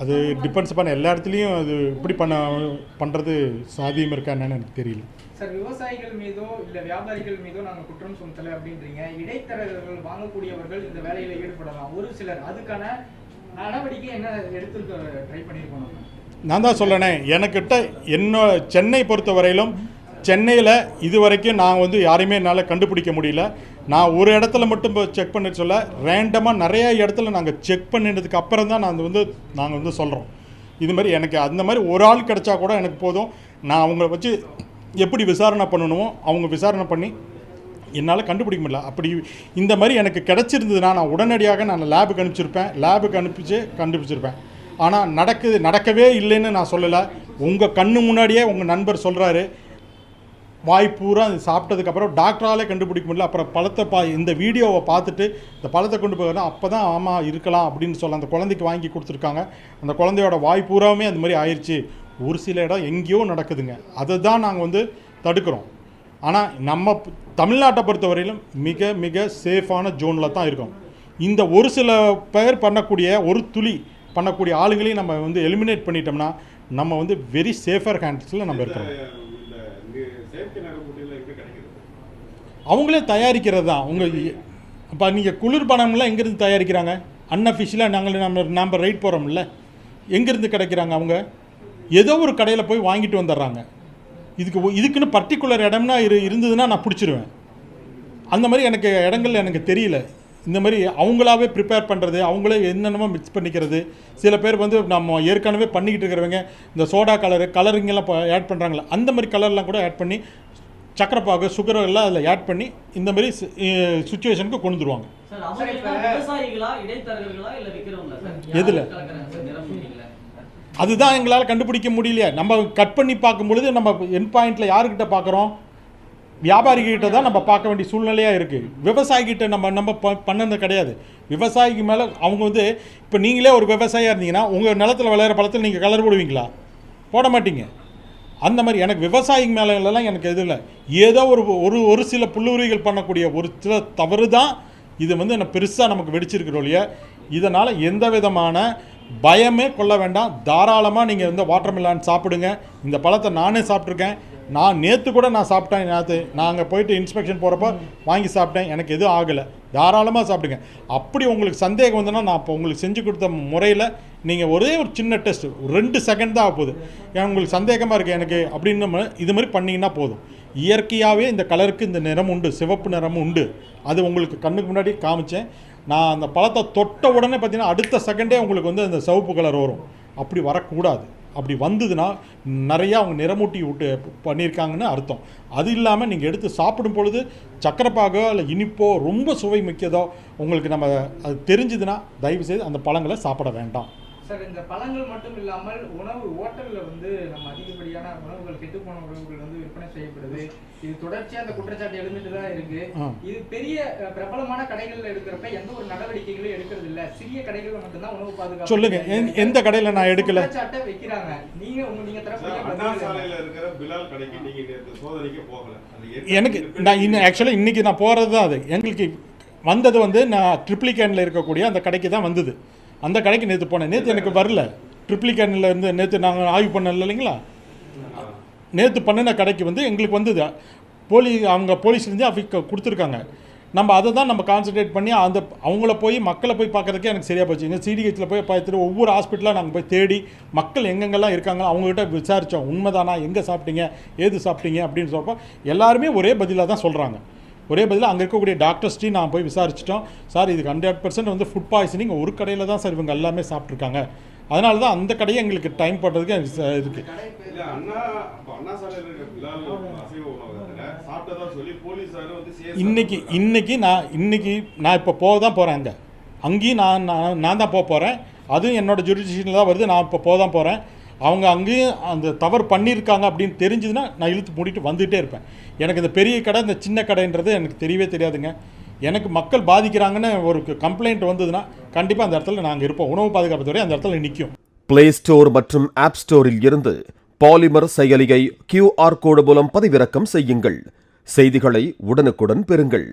அது டிபெண்ட்ஸ் பண்ண எல்லா இடத்துலையும் அது இப்படி பண்ண பண்ணுறது சாத்தியம் இருக்கா என்னன்னு எனக்கு தெரியல. சார் விவசாயிகள் மீதோ இல்ல வியாபாரிகள் மீதோ நாங்க குற்றம் சுமத்தல அப்படின்றீங்க. இடைத்தரகர்கள் வாங்கக்கூடியவர்கள் இந்த வேலையில ஈடுபடலாம். ஒரு சிலர் அதுக்கான நடவடிக்கை என்ன எடுத்துருக்க ட்ரை பண்ணியிருக்கோம் நான் தான் சொல்லணே எனக்கிட்ட என்ன சென்னை பொறுத்த வரையிலும் சென்னையில் இது வரைக்கும் நான் வந்து யாரையுமே என்னால் கண்டுபிடிக்க முடியல. நான் ஒரு இடத்துல மட்டும் செக் பண்ண சொல்ல ரேண்டமாக நிறைய இடத்துல நாங்கள் செக் பண்ணினதுக்கு அப்புறம் தான் நான் வந்து நாங்கள் வந்து சொல்கிறோம் இது மாதிரி எனக்கு அந்த மாதிரி ஒரு ஆள் கிடைச்சா கூட எனக்கு போதும். நான் அவங்கள வச்சு எப்படி விசாரணை பண்ணணுமோ அவங்க விசாரணை பண்ணி என்னால் கண்டுபிடிக்க முடியல. அப்படி இந்த மாதிரி எனக்கு கிடச்சிருந்ததுன்னா நான் உடனடியாக நான் லேபுக்கு அனுப்பிச்சிருப்பேன். லேபுக்கு அனுப்பிச்சு கண்டுபிடிச்சிருப்பேன். ஆனால் நடக்குது நடக்கவே இல்லைன்னு நான் சொல்லலை. உங்கள் கண்ணு முன்னாடியே உங்கள் நண்பர் சொல்கிறாரு வாய் பூரா அது சாப்பிட்டதுக்கப்புறம் டாக்டராலே கண்டுபிடிக்க முடியல. அப்புறம் பழத்தை பா இந்த வீடியோவை பார்த்துட்டு இந்த பழத்தை கொண்டு போகணும் அப்போ தான் ஆமாம் இருக்கலாம் அப்படின்னு சொல்ல அந்த குழந்தைக்கு வாங்கி கொடுத்துருக்காங்க. அந்த குழந்தையோட வாய் பூராவுமே அந்த மாதிரி ஆயிடுச்சு ஒரு சில இடம் எங்கேயோ நடக்குதுங்க. அதை தான் நாங்கள் வந்து தடுக்கிறோம். ஆனால் நம்ம தமிழ்நாட்டை பொறுத்தவரையிலும் மிக மிக சேஃபான ஜோனில் தான் இருக்கோம். இந்த ஒரு சில பேர் பண்ணக்கூடிய ஒரு துளி பண்ணக்கூடிய ஆளுங்களையும் நம்ம வந்து எலிமினேட் பண்ணிட்டோம்னா நம்ம வந்து வெரி சேஃபர் ஹேண்ட்ஸில் நம்ம இருக்கிறோம். அவங்களே தயாரிக்கிறது தான். உங்கள் இப்போ நீங்கள் குளிர்பானம்லாம் எங்கேருந்து தயாரிக்கிறாங்க? அன்அஃபிஷியலாக நாங்கள் நம்ம நாம் ரைட் போகிறோம்ல எங்கேருந்து கிடைக்கிறாங்க அவங்க? ஏதோ ஒரு கடையில் போய் வாங்கிட்டு வந்துடுறாங்க. இதுக்கு இதுக்குன்னு பர்டிகுலர் இடம்னா இரு இருந்ததுன்னா நான் பிடிச்சிருவேன். அந்த மாதிரி எனக்கு இடங்கள் எனக்கு தெரியல. இந்த மாதிரி அவங்களாவே ப்ரிப்பேர் பண்ணுறது அவங்களே என்னென்னமோ மிக்ஸ் பண்ணிக்கிறது. சில பேர் வந்து நம்ம ஏற்கனவே பண்ணிக்கிட்டு இருக்கிறவங்க இந்த சோடா கலரு கலருங்கெல்லாம் ஆட் பண்ணுறாங்களே அந்த மாதிரி கலர்லாம் கூட ஆட் பண்ணி சக்கரைப்பாகு சுகர் எல்லாம் அதில் ஆட் பண்ணி இந்த மாதிரி சுச்சுவேஷனுக்கு கொண்டு வந்துருவாங்க. சார் அவங்க எல்லாம் விவசாயிகளா இடைத்தரகர்களா இல்ல விக்கிறவங்களா சார்? எதுல? அதுதான் எங்களால் கண்டுபிடிக்க முடியலையே. நம்ம கட் பண்ணி பார்க்கும் பொழுது நம்ம என் பாயிண்டில் யாருக்கிட்ட பார்க்குறோம்? வியாபாரிகிட்ட தான் நம்ம பார்க்க வேண்டிய சூழ்நிலையாக இருக்குது விவசாயிகிட்ட நம்ம நம்ம ப பண்ணது கிடையாது. விவசாயிக்கு மேலே அவங்க வந்து இப்போ நீங்களே ஒரு விவசாயியாக இருந்தீங்கன்னா உங்கள் நிலத்தில் விளையிற பழத்தில் நீங்கள் கலர் போடுவீங்களா? போட மாட்டீங்க. அந்த மாதிரி எனக்கு விவசாயிங்க மேலெல்லாம் எனக்கு எதுவும் இல்லை. ஏதோ ஒரு ஒரு ஒரு சில புல்லுரிகள் பண்ணக்கூடிய ஒரு சில தவறு தான் இது வந்து என்ன பெருசாக நமக்கு வெடிச்சிருக்கிறோம் இல்லையா? இதனால் எந்த விதமான பயமே கொள்ள வேண்டாம். தாராளமாக நீங்கள் வந்து வாட்டர்மெலான் சாப்பிடுங்க. இந்த பழத்தை நானே சாப்பிட்ருக்கேன் நான் நேற்று கூட நான் சாப்பிட்டேன் நேற்று நாங்கள் போயிட்டு இன்ஸ்பெக்ஷன் போகிறப்ப வாங்கி சாப்பிட்டேன். எனக்கு எதுவும் ஆகலை. தாராளமாக சாப்பிடுங்க. அப்படி உங்களுக்கு சந்தேகம் வந்துன்னா நான் இப்போ உங்களுக்கு செஞ்சு கொடுத்த முறையில் நீங்கள் ஒரே ஒரு சின்ன டெஸ்ட் ரெண்டு செகண்ட் தான் ஆகுது போகுது ஏன் உங்களுக்கு சந்தேகமாக இருக்குது எனக்கு? அப்படின்னு இது மாதிரி பண்ணிங்கன்னா போதும். இயற்கையாகவே இந்த கலருக்கு இந்த நிறம் உண்டு சிவப்பு நிறமும் உண்டு. அது உங்களுக்கு கண்ணுக்கு முன்னாடி காமிச்சேன். நான் அந்த பழத்தை தொட்ட உடனே பார்த்தீங்கன்னா அடுத்த செகண்டே உங்களுக்கு வந்து அந்த சிவப்பு கலர் வரும். அப்படி வரக்கூடாது. அப்படி வந்ததுன்னா நிறையா அவங்க நிறமூட்டி விட்டு பண்ணியிருக்காங்கன்னு அர்த்தம். அது இல்லாமல் நீங்கள் எடுத்து சாப்பிடும் பொழுது சக்கரைப்பாகோ இல்லை இனிப்போ ரொம்ப சுவை மிக்கதோ உங்களுக்கு நம்ம அது தெரிஞ்சுதுன்னா தயவுசெய்து அந்த பழங்களை சாப்பிட வேண்டாம். சார் இந்த பழங்கள் மட்டும் இல்லாமல் உணவு ஹோட்டல்ல வந்து நம்ம அதிகப்படியான உணவுகள் கெட்டுப்போன உணவுகள் வந்து விற்பனை செய்யப்படுது. இது தொடர்ச்சியா அந்த குற்றச்சாட்டு எழுந்துட்டு தான் இருக்கு. இது பெரிய பிரபலமான கடைகள்ல எடுக்கிறப்ப எந்த ஒரு நடவடிக்கைகளும் எடுக்கிறது இல்ல சிறிய கடைகள்ல மட்டும்தான் உணவு பாதுகாப்பு சொல்லுங்க, எந்த- எந்த கடையில நான் எடுக்கல? குற்றச்சாட்டை வைக்கிறாங்க. நீங்க உங்க நீங்க ஏற்கனவே எனக்கு நான் இன்னும் ஆக்சுவலாக இன்றைக்கி நான் போகிறது தான் அது. எங்களுக்கு வந்தது வந்து நான் ட்ரிப்ளிகேனில் இருக்கக்கூடிய அந்த கடைக்கு தான் வந்தது. அந்த கடைக்கு நேற்று போனேன். நேற்று எனக்கு வரல. ட்ரிப்ளிகேனில் இருந்து நேற்று நாங்கள் ஆய்வு பண்ணல இல்லைங்களா? நேற்று பண்ணின கடைக்கு வந்து எங்களுக்கு வந்தது. போலீஸ் அவங்க போலீஸ்லேருந்து அவங்க கொடுத்துருக்காங்க. நம்ம அதை தான் நம்ம கான்சன்ட்ரேட் பண்ணி அந்த அவங்கள போய் மக்களை போய் பார்க்கறதுக்கே எனக்கு சரியாக போச்சு. எங்கள் சிடிஹெச்சில் போய் பார்த்துட்டு ஒவ்வொரு ஹாஸ்பிட்டலாக நாங்கள் போய் தேடி மக்கள் எங்கெங்கெல்லாம் இருக்காங்க அவங்ககிட்ட விசாரித்தோம் உண்மைதானா? எங்கே சாப்பிட்டீங்க? ஏது சாப்பிட்டீங்க? அப்படின்னு சொல்கிறப்போ எல்லாருமே ஒரே பதிலாக தான் சொல்கிறாங்க ஒரே பதிலாக அங்கே இருக்கக்கூடிய டாக்டர்ஸ்ட்டையும் நான் போய் விசாரிச்சிட்டோம். சார் இதுக்கு ஹண்ட்ரட் பர்சன்ட் வந்து ஃபுட் பாய்சனிங் ஒரு கடையில் தான் சார் இவங்க எல்லாமே சாப்பிட்ருக்காங்க அதனால தான் அந்த கடையை எங்களுக்கு டைம் வந்து CS இன்னைக்கு இன்னைக்கு நான் இன்னைக்கு நான் இப்போ போக தான் போகிறேன் அங்கே. அங்கேயும் நான் நான் நான் தான் போக போகிறேன் அதுவும் என்னோட ஜுடிஷியனில் தான் வருது. நான் இப்போ போக தான் போகிறேன் அவங்க அங்கேயும் அந்த தவறு பண்ணியிருக்காங்க அப்படின்னு தெரிஞ்சதுன்னா நான் இழுத்து மூடிட்டு வந்துகிட்டே இருப்பேன். எனக்கு இந்த பெரிய கடை இந்த சின்ன கடைன்றது எனக்கு தெரியவே தெரியாதுங்க. எனக்கு மக்கள் பாதிக்கிறாங்கன்னு ஒரு கம்ப்ளைண்ட் வந்ததுன்னா கண்டிப்பாக அந்த இடத்துல நாங்கள் இருப்போம். உணவு பாதுகாப்பு துறை அந்த இடத்துல நிற்கும் பிளே ஸ்டோர் மற்றும் ஆப் ஸ்டோரில் இருந்து பாலிமர் செயலியை கியூஆர் கோடு மூலம் பதிவிறக்கம் செய்யுங்கள். செய்திகளை உடனுக்குடன் பெறுங்கள்.